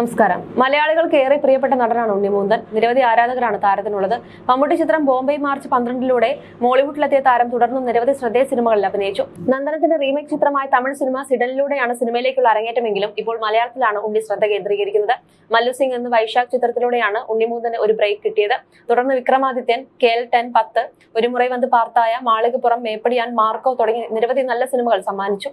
നമസ്കാരം. മലയാളികൾക്ക് ഏറെ പ്രിയപ്പെട്ട നടനാണ് ഉണ്ണിമൂന്തൻ. നിരവധി ആരാധകരാണ് താരത്തിനുള്ളത്. മമ്മൂട്ടി ചിത്രം ബോംബെ മാർച്ച് പന്ത്രണ്ടിലൂടെ മോളിവുഡിലെത്തിയ താരം തുടർന്നും നിരവധി ശ്രദ്ധേയ സിനിമകളിൽ അഭിനയിച്ചു. നന്ദനത്തിന്റെ റീമേക്ക് ചിത്രമായ തമിഴ് സിനിമ സിഡനിലൂടെയാണ് സിനിമയിലേക്കുള്ള അരങ്ങേറ്റമെങ്കിലും ഇപ്പോൾ മലയാളത്തിലാണ് ഉണ്ണി ശ്രദ്ധ കേന്ദ്രീകരിക്കുന്നത്. മല്ലു സിംഗ് എന്ന വൈശാഖ് ചിത്രത്തിലൂടെയാണ് ഉണ്ണിമൂന്തന് ഒരു ബ്രേക്ക് കിട്ടിയത്. തുടർന്ന് വിക്രമാദിത്യൻ കേൽ ടെൻ പത്ത് ഒരു മുറൈ വന്ന് പാർത്തായ മാളികപ്പുറം മേപ്പടിയാൻ മാർക്കോ തുടങ്ങി നിരവധി നല്ല സിനിമകൾ സമ്മാനിച്ചു.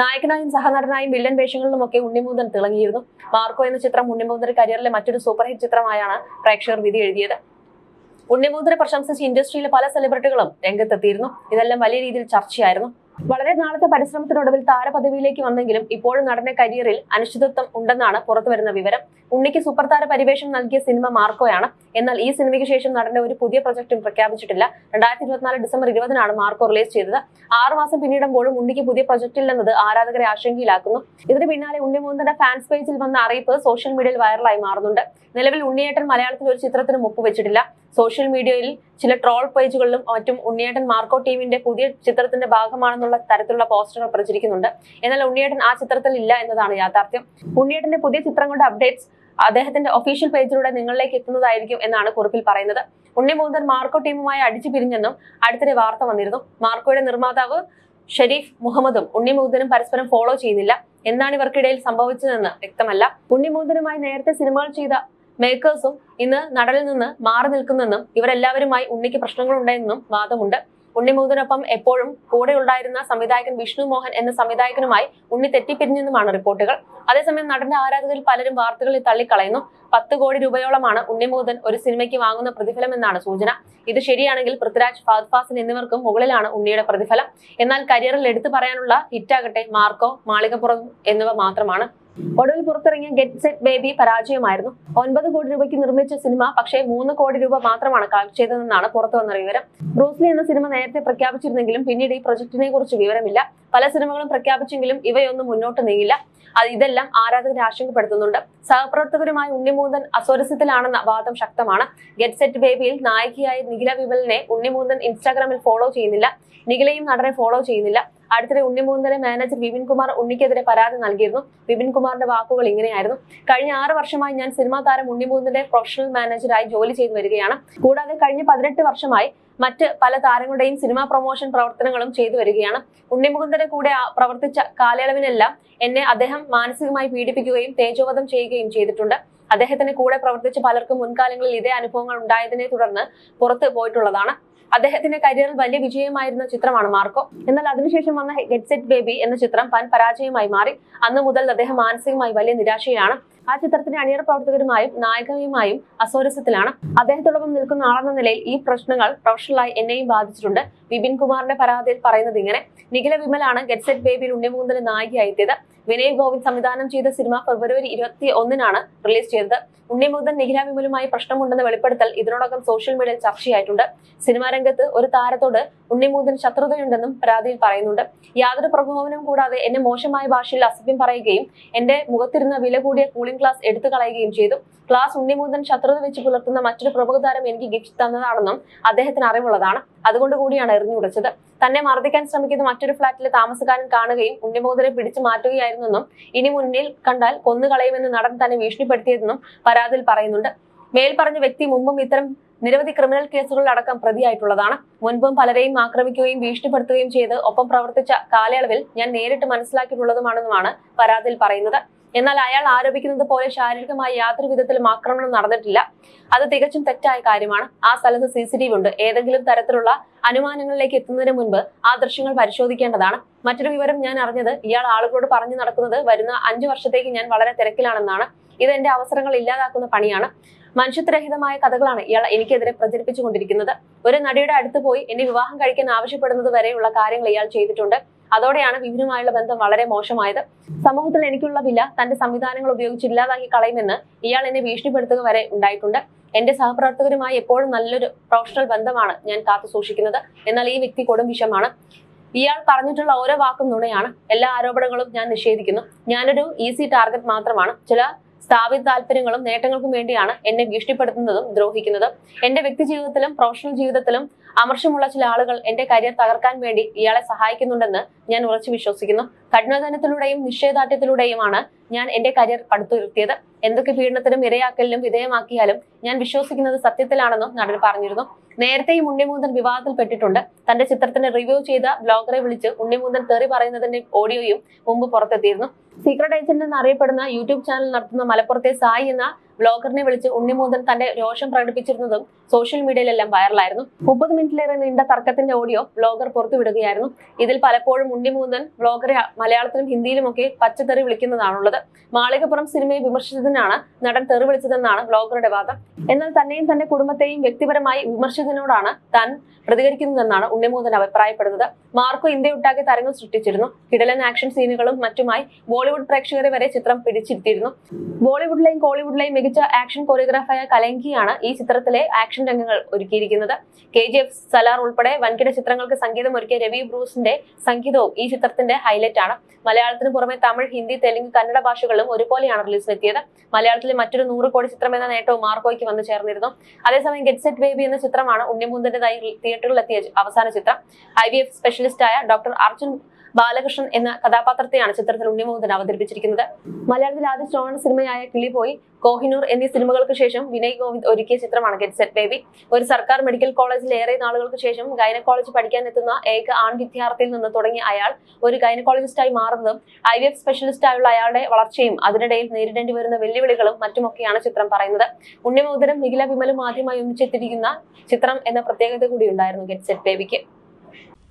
നായകനായും സഹനടനായും വില്ലൻ വേഷങ്ങളിലുമൊക്കെ ഉണ്ണിമൂന്തൻ തിളങ്ങിയിരുന്നു. മാർക്കോ എന്ന ചിത്രം ഉണ്ണിമൂന്തന്റെ കരിയറിലെ മറ്റൊരു സൂപ്പർ ഹിറ്റ് ചിത്രമായാണ് പ്രേക്ഷകർ വിധി എഴുതിയത്. ഉണ്ണിമൂന്തനെ പ്രശംസിച്ച് ഇൻഡസ്ട്രിയിലെ പല സെലിബ്രിറ്റികളും രംഗത്തെത്തിയിരുന്നു. ഇതെല്ലാം വലിയ രീതിയിൽ ചർച്ചയായിരുന്നു. വളരെ നാളത്തെ പരിശ്രമത്തിനൊടുവിൽ താരപദവിയിലേക്ക് വന്നെങ്കിലും ഇപ്പോഴും നടന്റെ കരിയറിൽ അനിശ്ചിതത്വം ഉണ്ടെന്നാണ് പുറത്തുവരുന്ന വിവരം. ഉണ്ണിക്ക് സൂപ്പർ താര പരിവേഷം നൽകിയ സിനിമ മാർക്കോയാണ്. എന്നാൽ ഈ സിനിമയ്ക്ക് ശേഷം നടന്റെ ഒരു പുതിയ പ്രൊജക്ടും പ്രഖ്യാപിച്ചിട്ടില്ല. രണ്ടായിരത്തി ഇരുപത്തിനാല് ഡിസംബർ ഇരുപതിനാണ് മാർക്കോ റിലീസ് ചെയ്തത്. ആറുമാസം പിന്നിടുമ്പോഴും ഉണ്ണിക്ക് പുതിയ പ്രൊജക്ട് ഇല്ലെന്നത് ആരാധകരെ ആശങ്കയിലാക്കുന്നു. ഇതിന് പിന്നാലെ ഉണ്ണിമൂന്തന്റെ ഫാൻസ് പേജിൽ വന്ന അറിയിപ്പ് സോഷ്യൽ മീഡിയയിൽ വൈറലായി മാറുന്നുണ്ട്. നിലവിൽ ഉണ്ണിയേട്ടൻ മലയാളത്തിൽ ഒരു ചിത്രത്തിന് വെച്ചിട്ടില്ല. സോഷ്യൽ മീഡിയയിൽ ചില ട്രോൾ പേജുകളിലും മറ്റും ഉണ്ണിയേട്ടൻ മാർക്കോ ടീമിന്റെ പുതിയ ചിത്രത്തിന്റെ ഭാഗമാണെന്നുള്ള തരത്തിലുള്ള പോസ്റ്ററുകൾ പ്രചരിക്കുന്നുണ്ട്. എന്നാൽ ഉണ്ണിയേട്ടൻ ആ ചിത്രത്തിൽ ഇല്ല എന്നതാണ് യാഥാർത്ഥ്യം. ഉണ്ണിയേട്ടന്റെ പുതിയ ചിത്രങ്ങളുടെ അപ്ഡേറ്റ്സ് അദ്ദേഹത്തിന്റെ ഒഫീഷ്യൽ പേജിലൂടെ നിങ്ങളിലേക്ക് എത്തുന്നതായിരിക്കും എന്നാണ് കുറിപ്പിൽ പറയുന്നത്. ഉണ്ണി ഉണ്ണിമൂന്തൻ മാർക്കോ ടീമുമായി അടിച്ചു പിരിഞ്ഞെന്നും അടുത്തിടെ വാർത്ത വന്നിരുന്നു. മാർക്കോയുടെ നിർമ്മാതാവ് ഷെരീഫ് മുഹമ്മദും ഉണ്ണിമൂന്തനും പരസ്പരം ഫോളോ ചെയ്യുന്നില്ല. എന്താണ് ഇവർക്കിടയിൽ സംഭവിച്ചതെന്ന് വ്യക്തമല്ല. ഉണ്ണിമൂന്തനുമായി നേരത്തെ സിനിമകൾ ചെയ്ത മേക്കേഴ്സും ഇന്ന് നടനിൽ നിന്ന് മാറി നിൽക്കുന്നെന്നും ഇവരെല്ലാവരുമായി ഉണ്ണിക്ക് പ്രശ്നങ്ങളുണ്ടെന്നും വാദമുണ്ട്. ഉണ്ണിമൂതനൊപ്പം എപ്പോഴും കൂടെ ഉണ്ടായിരുന്ന സംവിധായകൻ വിഷ്ണു മോഹൻ എന്ന സംവിധായകനുമായി ഉണ്ണി തെറ്റിപ്പിരിഞ്ഞെന്നുമാണ് റിപ്പോർട്ടുകൾ. അതേസമയം നടന്റെ ആരാധകരിൽ പലരും വാർത്തകളിൽ തള്ളിക്കളയുന്നു. പത്ത് കോടി രൂപയോളമാണ് ഉണ്ണിമൂതൻ ഒരു സിനിമയ്ക്ക് വാങ്ങുന്ന പ്രതിഫലം എന്നാണ് സൂചന. ഇത് ശരിയാണെങ്കിൽ പൃഥ്വിരാജ് ഫാദ് ഫാസിൽ എന്നിവർക്കും മുകളിലാണ് ഉണ്ണിയുടെ പ്രതിഫലം. എന്നാൽ കരിയറിൽ എടുത്തു പറയാനുള്ള ഹിറ്റാകട്ടെ മാർക്കോ മാളികപ്പുറം എന്നിവ മാത്രമാണ്. ഒടുവിൽ പുറത്തിറങ്ങിയ ഗെറ്റ് സെറ്റ് ബേബി പരാജയമായിരുന്നു. ഒൻപത് കോടി രൂപയ്ക്ക് നിർമ്മിച്ച സിനിമ പക്ഷേ മൂന്ന് കോടി രൂപ മാത്രമാണ് കളക്ട് ചെയ്തതെന്നാണ് പുറത്തു വന്ന വിവരം. ബ്രൂസ്ലി എന്ന സിനിമ നേരത്തെ പ്രഖ്യാപിച്ചിരുന്നെങ്കിലും പിന്നീട് ഈ പ്രൊജക്ടിനെ കുറിച്ച് വിവരമില്ല. പല സിനിമകളും പ്രഖ്യാപിച്ചെങ്കിലും ഇവയൊന്നും മുന്നോട്ട് നീങ്ങില്ല. അത് ഇതെല്ലാം ആരാധകരെ ആശങ്കപ്പെടുത്തുന്നുണ്ട്. സഹപ്രവർത്തകരുമായി ഉണ്ണിമൂന്തൻ അസ്വരസ്യത്തിലാണെന്ന വാദം ശക്തമാണ്. ഗെറ്റ് സെറ്റ് ബേബിയിൽ നായികയായ നിഖില വിമലിനെ ഉണ്ണിമൂന്തൻ ഇൻസ്റ്റാഗ്രാമിൽ ഫോളോ ചെയ്യുന്നില്ല. നിഖിലയും നടനെ ഫോളോ ചെയ്യുന്നില്ല. അടുത്തിടെ ഉണ്ണിമൂന്തനെ മാനേജർ വിപിൻ കുമാർ ഉണ്ണിക്കെതിരെ പരാതി നൽകിയിരുന്നു. വിപിൻ കുമാറിന്റെ വാക്കുകൾ ഇങ്ങനെയായിരുന്നു. കഴിഞ്ഞ ആറ് വർഷമായി ഞാൻ സിനിമാ താരം ഉണ്ണിമൂന്തന്റെ പ്രൊഫഷണൽ മാനേജറായി ജോലി ചെയ്തു വരികയാണ്. കൂടാതെ കഴിഞ്ഞ പതിനെട്ട് വർഷമായി മറ്റ് പല താരങ്ങളുടെയും സിനിമാ പ്രൊമോഷൻ പ്രവർത്തനങ്ങളും ചെയ്തു വരികയാണ്. ഉണ്ണിമുകുന്ദന്റെ കൂടെ പ്രവർത്തിച്ച കാലയളവിനെല്ലാം എന്നെ അദ്ദേഹം മാനസികമായി പീഡിപ്പിക്കുകയും തേജോവധം ചെയ്യുകയും ചെയ്തിട്ടുണ്ട്. അദ്ദേഹത്തിന് കൂടെ പ്രവർത്തിച്ച പലർക്കും മുൻകാലങ്ങളിൽ ഇതേ അനുഭവങ്ങൾ ഉണ്ടായതിനെ തുടർന്ന് പുറത്ത് പോയിട്ടുള്ളതാണ്. അദ്ദേഹത്തിന്റെ കരിയറിൽ വലിയ വിജയമായിരുന്ന ചിത്രമാണ് മാർക്കോ. എന്നാൽ അതിനുശേഷം വന്ന ഹെഡ്സെറ്റ് ബേബി എന്ന ചിത്രം പൻ പരാജയമായി മാറി. അന്ന് മുതൽ അദ്ദേഹം മാനസികമായി വലിയ നിരാശയിലാണ്. ആ ചിത്രത്തിന്റെ അണിയറ പ്രവർത്തകരുമായും നായകയുമായും അസോരസ്യത്തിലാണ്. അദ്ദേഹത്തോടൊപ്പം നിൽക്കുന്ന ആളെന്ന നിലയിൽ ഈ പ്രശ്നങ്ങൾ പ്രൊഫഷണലായി എന്നെയും ബാധിച്ചിട്ടുണ്ട്. വിപിൻ കുമാറിന്റെ പരാതിയിൽ പറയുന്നത് ഇങ്ങനെ. നിഖില വിമലാണ് ഗെറ്റ്സെറ്റ് ബേബിയിൽ ഉണ്ണിമുകുന്ദന് നായികയായി എത്തിയത്. വിനയ് ഗോവിന്ദ് സംവിധാനം ചെയ്ത സിനിമ ഫെബ്രുവരി ഇരുപത്തി ഒന്നിനാണ് റിലീസ് ചെയ്തത്. ഉണ്ണിമുതൻ നിഖില വിമലുമായി പ്രശ്നമുണ്ടെന്ന വെളിപ്പെടുത്തൽ ഇതിനോടകം സോഷ്യൽ മീഡിയയിൽ ചർച്ചയായിട്ടുണ്ട്. സിനിമാ രംഗത്ത് ഒരു താരത്തോട് ഉണ്ണിമൂതൻ ശത്രുതയുണ്ടെന്നും പരാതിയിൽ പറയുന്നുണ്ട്. യാതൊരു പ്രകോപനവും കൂടാതെ എന്നെ മോശമായ ഭാഷയിൽ അസഭ്യം പറയുകയും എന്റെ മുഖത്തിരുന്ന വില കൂടിയ കൂളിംഗ് ക്ലാസ് എടുത്തു കളയുകയും ചെയ്തു. ക്ലാസ് ഉണ്ണിമൂതൻ ശത്രുത വെച്ച് പുലർത്തുന്ന മറ്റൊരു പ്രമുഖ താരം എനിക്ക് ഗിഫ്റ്റ് തന്നതാണെന്നും അദ്ദേഹത്തിന് അറിവുള്ളതാണ്. അതുകൊണ്ട് കൂടിയാണ് എറിഞ്ഞുടച്ചത്. തന്നെ മർദ്ദിക്കാൻ ശ്രമിക്കുന്ന മറ്റൊരു ഫ്ളാറ്റിലെ താമസക്കാരൻ കാണുകയും ഉണ്ണിമൂതനെ പിടിച്ചു മാറ്റുകയായിരുന്നെന്നും ഇനി മുന്നിൽ കണ്ടാൽ കൊന്നുകളയുമെന്ന് നടൻ തന്നെ ഭീഷണിപ്പെടുത്തിയതെന്നും പരാതിയിൽ പറയുന്നുണ്ട്. മേൽപ്പറഞ്ഞ വ്യക്തി മുമ്പും ഇത്തരം നിരവധി ക്രിമിനൽ കേസുകളിലടക്കം പ്രതിയായിട്ടുള്ളതാണ്. മുൻപും പലരെയും ആക്രമിക്കുകയും ഭീഷണിപ്പെടുത്തുകയും ചെയ്ത് ഒപ്പം പ്രവർത്തിച്ച കാലയളവിൽ ഞാൻ നേരിട്ട് മനസ്സിലാക്കിയിട്ടുള്ളതുമാണെന്നുമാണ് പരാതിയിൽ പറയുന്നത്. എന്നാൽ അയാൾ ആരോപിക്കുന്നത് പോലെ ശാരീരികമായി യാതൊരു വിധത്തിലും ആക്രമണം നടന്നിട്ടില്ല. അത് തികച്ചും തെറ്റായ കാര്യമാണ്. ആ സ്ഥലത്ത് സി ഉണ്ട്. ഏതെങ്കിലും തരത്തിലുള്ള അനുമാനങ്ങളിലേക്ക് എത്തുന്നതിന് മുൻപ് ആ ദൃശ്യങ്ങൾ പരിശോധിക്കേണ്ടതാണ്. മറ്റൊരു വിവരം ഞാൻ അറിഞ്ഞത് ഇയാൾ ആളുകളോട് പറഞ്ഞു നടക്കുന്നത് വരുന്ന അഞ്ചു വർഷത്തേക്ക് ഞാൻ വളരെ തിരക്കിലാണെന്നാണ്. ഇത് എന്റെ അവസരങ്ങൾ ഇല്ലാതാക്കുന്ന പണിയാണ്. മനുഷ്യത്വരഹിതമായ കഥകളാണ് ഇയാൾ എനിക്കെതിരെ പ്രചരിപ്പിച്ചുകൊണ്ടിരിക്കുന്നത്. ഒരു നടിയുടെ അടുത്ത് പോയി എന്നെ വിവാഹം കഴിക്കാൻ ആവശ്യപ്പെടുന്നത് വരെയുള്ള കാര്യങ്ങൾ ഇയാൾ ചെയ്തിട്ടുണ്ട്. അതോടെയാണ് വിപിനുമായുള്ള ബന്ധം വളരെ മോശമായത്. സമൂഹത്തിൽ എനിക്കുള്ള വില തന്റെ സംവിധാനങ്ങൾ ഉപയോഗിച്ച് ഇല്ലാതാക്കി കളയുമെന്ന് ഇയാൾ എന്നെ ഭീഷണിപ്പെടുത്തുക വരെ ഉണ്ടായിട്ടുണ്ട്. എന്റെ സഹപ്രവർത്തകരുമായി എപ്പോഴും നല്ലൊരു പ്രൊഫഷണൽ ബന്ധമാണ് ഞാൻ കാത്തു സൂക്ഷിക്കുന്നത്. എന്നാൽ ഈ വ്യക്തി കൊടും വിഷമാണ്. ഇയാൾ പറഞ്ഞിട്ടുള്ള ഓരോ വാക്കും നുണയാണ്. എല്ലാ ആരോപണങ്ങളും ഞാൻ നിഷേധിക്കുന്നു. ഞാനൊരു ഈസി ടാർഗറ്റ് മാത്രമാണ്. ചില സ്ഥാപിത താല്പര്യങ്ങളും നേട്ടങ്ങൾക്കും വേണ്ടിയാണ് എന്നെ ഭീഷണിപ്പെടുത്തുന്നതും ദ്രോഹിക്കുന്നതും. എന്റെ വ്യക്തി ജീവിതത്തിലും പ്രൊഫഷണൽ ജീവിതത്തിലും അമർഷമുള്ള ചില ആളുകൾ എന്റെ കരിയർ തകർക്കാൻ വേണ്ടി ഇയാളെ സഹായിക്കുന്നുണ്ടെന്ന് ഞാൻ ഉറച്ചു വിശ്വസിക്കുന്നു. കഠിനധനത്തിലൂടെയും നിശ്ചയദാർഢ്യത്തിലൂടെയുമാണ് ഞാൻ എന്റെ കരിയർ പടുത്തുയർത്തിയത്. എന്തൊക്കെ പീഡനത്തിനും ഇരയാക്കലിനും വിധേയമാക്കിയാലും ഞാൻ വിശ്വസിക്കുന്നത് സത്യത്തിലാണെന്നും നടൻ പറഞ്ഞിരുന്നു. നേരത്തെയും ഉണ്ണിമൂന്തൻ വിവാദത്തിൽപ്പെട്ടിട്ടുണ്ട് തന്റെ ചിത്രത്തിന് റിവ്യൂ ചെയ്ത ബ്ലോഗറെ വിളിച്ച് ഉണ്ണിമൂന്തൻ തെറി പറയുന്നതിന്റെ ഓഡിയോയും മുമ്പ് പുറത്തെത്തിയിരുന്നു. സീക്രട്ട് ഏജന്റ് എന്നറിയപ്പെടുന്ന യൂട്യൂബ് ചാനൽ നടത്തുന്ന മലപ്പുറത്തെ സായി എന്ന ബ്ലോഗറിനെ വിളിച്ച് ഉണ്ണിമൂന്തൻ തന്റെ രോഷം പ്രകടിപ്പിച്ചിരുന്നതും സോഷ്യൽ മീഡിയയിലെല്ലാം വൈറലായിരുന്നു മുപ്പത് മിനിറ്റിലേറെ നീണ്ട തർക്കത്തിന്റെ ഓഡിയോ ബ്ലോഗർ പുറത്തുവിടുകയായിരുന്നു ഇതിൽ പലപ്പോഴും ഉണ്ണിമൂന്തൻ ബ്ലോഗറെ മലയാളത്തിലും ഹിന്ദിയിലുമൊക്കെ പച്ചത്തെറി വിളിക്കുന്നതാണുള്ളത്. മാളികപ്പുറം സിനിമയെ വിമർശിച്ചതിനാണ് നടൻ തെറി വിളിച്ചതെന്നാണ് ബ്ലോഗറുടെ വാദം. എന്നാൽ തന്നെയും തന്റെ കുടുംബത്തെയും വ്യക്തിപരമായി വിമർശിച്ചതിനോടാണ് താൻ പ്രതികരിക്കുന്നതെന്നാണ് ഉണ്ണിമൂന്തൻ അഭിപ്രായപ്പെടുന്നത്. മാർക്കോ ഇന്ത്യയൊട്ടാകെ തരങ്ങൾ സൃഷ്ടിച്ചിരുന്നു. കിടലൻ ആക്ഷൻ സീനുകളും മറ്റുമായി ബോളിവുഡ് പ്രേക്ഷകരെ വരെ ചിത്രം പിടിച്ചിരുത്തിയിരുന്നു. ബോളിവുഡിലെയും കോളിവുഡിലെയും ആക്ഷൻ കൊറിയോഗ്രാഫായ കലങ്കിയാണ് ഈ ചിത്രത്തിലെ ആക്ഷൻ രംഗങ്ങൾ ഒരുക്കിയിരിക്കുന്നത്. കെ ജി എഫ് സലാർ ഉൾപ്പെടെ വൻകിട ചിത്രങ്ങൾക്ക് സംഗീതം ഒരുക്കിയ രവി ബ്രൂസിന്റെ സംഗീതവും ഈ ചിത്രത്തിന്റെ ഹൈലൈറ്റ് ആണ്. മലയാളത്തിന് പുറമെ തമിഴ് ഹിന്ദി തെലുങ്ക് കന്നഡ ഭാഷകളിലും ഒരുപോലെയാണ് റിലീസിനെത്തിയത് മലയാളത്തിലെ മറ്റൊരു നൂറ് കോടി ചിത്രം എന്ന നേട്ടവും മാർക്കോയ്ക്ക് വന്നു ചേർന്നിരുന്നു. അതേസമയം ഗെറ്റ് സെറ്റ് ബേബി എന്ന ചിത്രമാണ് ഉണ്ണിമുന്തന്റേതായി തിയേറ്ററിലെത്തിയ അവസാന ചിത്രം. ഐ വി എഫ് സ്പെഷ്യലിസ്റ്റായ ഡോക്ടർ അർജുൻ ബാലകൃഷ്ണൻ എന്ന കഥാപാത്രത്തെയാണ് ചിത്രത്തിൽ ഉണ്ണിമോദൻ അവതരിപ്പിച്ചിരിക്കുന്നത്. മലയാളത്തിൽ ആദ്യ സ്റ്റോൺ സിനിമയായ കിളിപോയി കോഹിനൂർ എന്നീ സിനിമകൾക്ക് ശേഷം വിനയ് ഗോവിന്ദ് ഒരുക്കിയ ചിത്രമാണ് ഗെറ്റ് സെറ്റ് ബേബി. ഒരു സർക്കാർ മെഡിക്കൽ കോളേജിൽ ഏറെ നാളുകൾക്ക് ശേഷം ഗൈനക്കോളജി പഠിക്കാൻ എത്തുന്ന ഏക ആൺ വിദ്യാർത്ഥിയിൽ നിന്ന് തുടങ്ങിയ അയാൾ ഒരു ഗൈനക്കോളജിസ്റ്റായി മാറുന്നതും ഐ വി എഫ് സ്പെഷ്യലിസ്റ്റായുള്ള അയാളുടെ വളർച്ചയും അതിനിടയിൽ നേരിടേണ്ടി വരുന്ന വെല്ലുവിളികളും മറ്റുമൊക്കെയാണ് ചിത്രം പറയുന്നത്. ഉണ്ണിമോദരം നിഖില വിമലും ആദ്യമായി ഒന്നിച്ചെത്തിയിരിക്കുന്ന ചിത്രം എന്ന പ്രത്യേകത കൂടി ഉണ്ടായിരുന്നു ഗെറ്റ് സെറ്റ് ബേബിക്ക്.